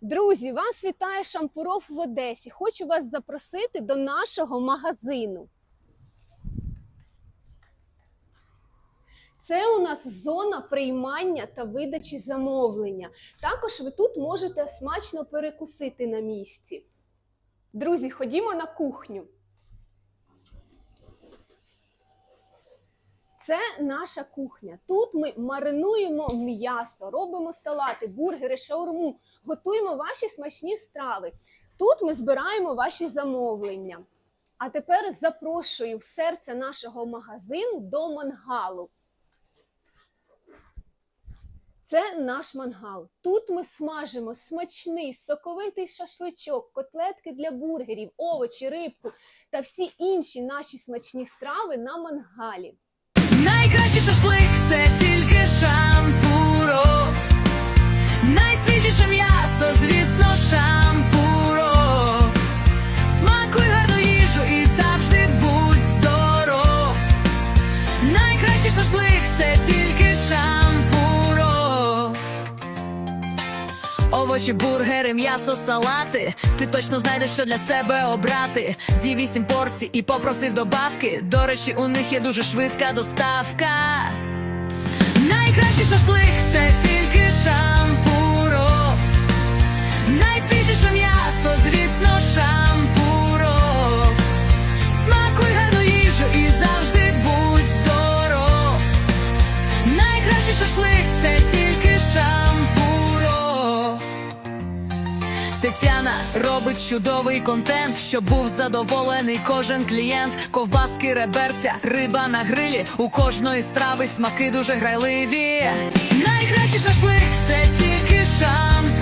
Друзі, вас вітає Шампуров в Одесі. Хочу вас запросити до нашого магазину. Це у нас зона приймання та видачі замовлення. Також ви тут можете смачно перекусити на місці. Друзі, ходімо на кухню. Це наша кухня. Тут ми маринуємо м'ясо, робимо салати, бургери, шаурму, готуємо ваші смачні страви. Тут ми збираємо ваші замовлення. А тепер запрошую в серце нашого магазину до мангалу. Це наш мангал. Тут ми смажимо смачний соковитий шашличок, котлетки для бургерів, овочі, рибку та всі інші наші смачні страви на мангалі. Найкращий шашлик це тільки шампуров. Найсвіжіше м'ясо, звісно, шампуров. Смакуй гарну їжу і завжди будь здоров. Найкращий шашлик це тільки шампуров. Овочі, бургери, м'ясо, салати. Ти точно знайдеш, що для себе обрати. З'їв вісім порцій і попросив добавки. До речі, у них є дуже швидка доставка. Найкращий шашлик це тільки Тетяна робить чудовий контент, щоб був задоволений кожен клієнт. Ковбаски, реберця, риба на грилі. У кожної страви смаки дуже грайливі. Найкращий шашлик це тільки шампуров.